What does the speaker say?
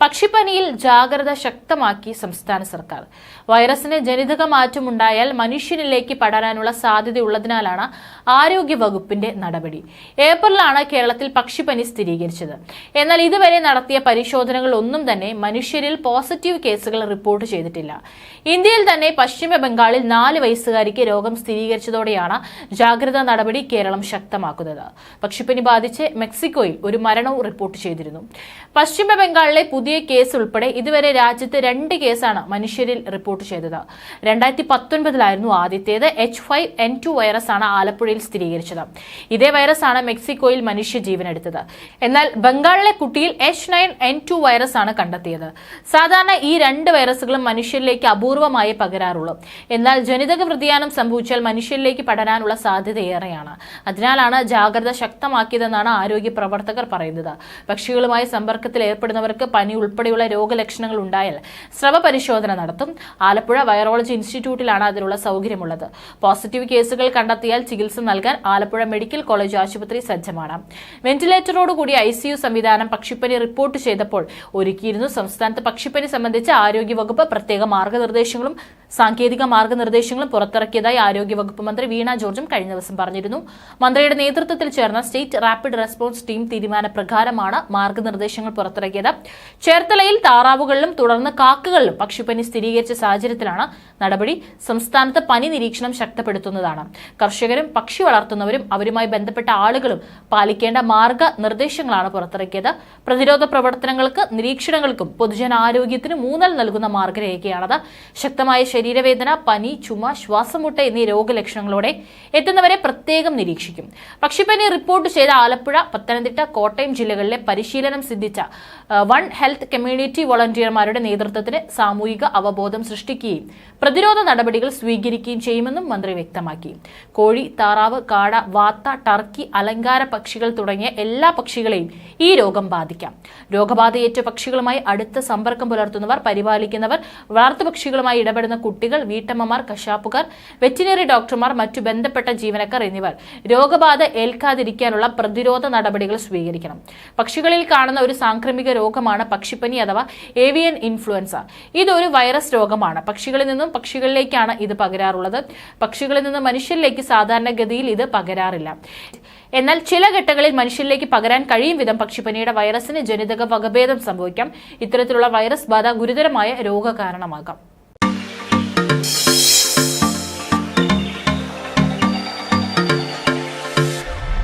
പക്ഷിപ്പനിയിൽ ജാഗ്രത ശക്തമാക്കി സംസ്ഥാന സർക്കാർ. വൈറസിന് ജനിതക മാറ്റമുണ്ടായാൽ മനുഷ്യനിലേക്ക് പടരാനുള്ള സാധ്യതയുള്ളതിനാലാണ് ആരോഗ്യ വകുപ്പിന്റെ നടപടി. ഏപ്രിലാണ് കേരളത്തിൽ പക്ഷിപ്പനി സ്ഥിരീകരിച്ചത്. എന്നാൽ ഇതുവരെ നടത്തിയ പരിശോധനകൾ ഒന്നും തന്നെ മനുഷ്യരിൽ പോസിറ്റീവ് കേസുകൾ റിപ്പോർട്ട് ചെയ്തിട്ടില്ല. ഇന്ത്യയിൽ തന്നെ പശ്ചിമ ബംഗാളിൽ നാല് വയസ്സുകാരിക്ക് രോഗം സ്ഥിരീകരിച്ചതോടെയാണ് ജാഗ്രതാ നടപടി കേരളം ശക്തമാക്കുന്നത്. പക്ഷിപ്പനി ബാധിച്ച് മെക്സിക്കോയിൽ ഒരു മരണവും റിപ്പോർട്ട് ചെയ്തിരുന്നു. പശ്ചിമ ബംഗാളിലെ പുതിയ കേസ് ഉൾപ്പെടെ ഇതുവരെ രാജ്യത്ത് രണ്ട് കേസാണ് മനുഷ്യരിൽ റിപ്പോർട്ട് ചെയ്തത്. രണ്ടായിരത്തി പത്തൊൻപതിലായിരുന്നു ആദ്യത്തേത്. H five N two virus ആണ് ആലപ്പുഴയിൽ സ്ഥിരീകരിച്ചത്. ഇതേ വൈറസ് ആണ് മെക്സിക്കോയിൽ മനുഷ്യ ജീവനെടുത്തത് എന്നാൽ ബംഗാളിലെ കുട്ടിയിൽ H nine N two virus ആണ് കണ്ടെത്തിയത്. സാധാരണ ഈ രണ്ട് വൈറസുകളും മനുഷ്യരിലേക്ക് അപൂർവമായി പകരാറുള്ളൂ. എന്നാൽ ജനിതക വ്യതിയാനം സംഭവിച്ചാൽ മനുഷ്യരിലേക്ക് പടരാനുള്ള സാധ്യത ഏറെയാണ് അതിനാലാണ് ജാഗ്രത ശക്തമാക്കിയതെന്നാണ് ആരോഗ്യ പ്രവർത്തകർ പറയുന്നത്. പക്ഷികളുമായി സമ്പർക്കത്തിൽ ഏർപ്പെടുന്നവർക്ക് പനി ഉൾപ്പെടെയുള്ള രോഗലക്ഷണങ്ങൾ ഉണ്ടായാൽ സ്രവ പരിശോധന നടത്തും. ആലപ്പുഴ വൈറോളജി ഇൻസ്റ്റിറ്റ്യൂട്ടിലാണ് അതിനുള്ള സൗകര്യമുള്ളത്. പോസിറ്റീവ് കേസുകൾ കണ്ടെത്തിയാൽ ചികിത്സ നൽകാൻ ആലപ്പുഴ മെഡിക്കൽ കോളേജ് ആശുപത്രി സജ്ജമാണ്. വെന്റിലേറ്ററോടുകൂടി ഐ സിയു സംവിധാനം പക്ഷിപ്പനി റിപ്പോർട്ട് ചെയ്തപ്പോൾ ഒരുക്കിയിരുന്നു. സംസ്ഥാനത്ത് പക്ഷിപ്പനി സംബന്ധിച്ച് ആരോഗ്യവകുപ്പ് പ്രത്യേക മാർഗനിർദ്ദേശങ്ങളും സാങ്കേതിക മാർഗനിർദ്ദേശങ്ങളും പുറത്തിറക്കിയതായി ആരോഗ്യവകുപ്പ് മന്ത്രി വീണ ജോർജും കഴിഞ്ഞ ദിവസം പറഞ്ഞിരുന്നു. മന്ത്രിയുടെ നേതൃത്വത്തിൽ ചേർന്ന സ്റ്റേറ്റ് റാപ്പിഡ് റെസ്പോൺസ് ടീം തീരുമാനപ്രകാരമാണ് മാർഗനിർദ്ദേശങ്ങൾ പുറത്തിറക്കിയത്. ചേർത്തലയിൽ താറാവുകളിലും തുടർന്ന് കാക്കകളിലും പക്ഷിപ്പനി സ്ഥിരീകരിച്ച സാഹചര്യത്തിലാണ് നടപടി. സംസ്ഥാനത്ത് പനി നിരീക്ഷണം ശക്തപ്പെടുത്തുന്നതാണ്. കർഷകരും പക്ഷി വളർത്തുന്നവരും അവരുമായി ബന്ധപ്പെട്ട ആളുകളും പാലിക്കേണ്ട മാർഗനിർദ്ദേശങ്ങളാണ് പുറത്തിറക്കിയത്. പ്രതിരോധ പ്രവർത്തനങ്ങൾക്ക് നിരീക്ഷണങ്ങൾക്കും പൊതുജനാരോഗ്യത്തിനും ഊന്നൽ നൽകുന്ന മാർഗരേഖയാണത്. ശക്തമായ ശരീരവേദന പനി ചുമ ശ്വാസമുട്ട എന്നീ രോഗലക്ഷണങ്ങളോടെ എത്തുന്നവരെ പ്രത്യേകം നിരീക്ഷിക്കും. പക്ഷിപ്പനി റിപ്പോർട്ട് ചെയ്ത ആലപ്പുഴ പത്തനംതിട്ട കോട്ടയം ജില്ലകളിലെ പരിശീലനം സിദ്ധിച്ച വൺ ഹെൽത്ത് കമ്മ്യൂണിറ്റി വോളണ്ടിയർമാരുടെ നേതൃത്വത്തിന് സാമൂഹിക അവബോധം സൃഷ്ടിക്കുകയും പ്രതിരോധ നടപടികൾ സ്വീകരിക്കുകയും ചെയ്യുമെന്നും മന്ത്രി വ്യക്തമാക്കി. കോഴി താറാവ് കാട വാത്ത ടർക്കി അലങ്കാര പക്ഷികൾ തുടങ്ങിയ എല്ലാ പക്ഷികളെയും ഈ രോഗം ബാധിക്കാം. രോഗബാധയേറ്റ പക്ഷികളുമായി അടുത്ത സമ്പർക്കം പുലർത്തുന്നവർ പരിപാലിക്കുന്നവർ വളർത്തുപക്ഷികളുമായി ഇടപെടുന്ന കുട്ടികൾ വീട്ടമ്മമാർ കശാപ്പുകാർ വെറ്റിനറി ഡോക്ടർമാർ മറ്റു ബന്ധപ്പെട്ട ജീവനക്കാർ എന്നിവർ രോഗബാധ ഏൽക്കാതിരിക്കാനുള്ള പ്രതിരോധ നടപടികൾ സ്വീകരിക്കണം. പക്ഷികളിൽ കാണുന്ന ഒരു സാംക്രമിക രോഗമാണ് പക്ഷിപ്പനി അഥവാ ഏവിയൻ ഇൻഫ്ലുവൻസ. ഇതൊരു വൈറസ് രോഗമാണ്. പക്ഷികളിൽ നിന്നും പക്ഷികളിലേക്കാണ് ഇത് പകരാറുള്ളത്. പക്ഷികളിൽ നിന്ന് മനുഷ്യരിലേക്ക് സാധാരണഗതിയിൽ ഇത് പകരാറില്ല. എന്നാൽ ചില ഘട്ടങ്ങളിൽ മനുഷ്യരിലേക്ക് പകരാൻ കഴിയും വിധം പക്ഷിപ്പനിയുടെ വൈറസിന് ജനിതക വകഭേദം സംഭവിക്കാം. ഇത്തരത്തിലുള്ള വൈറസ് ബാധ ഗുരുതരമായ രോഗകാരണമാകാം.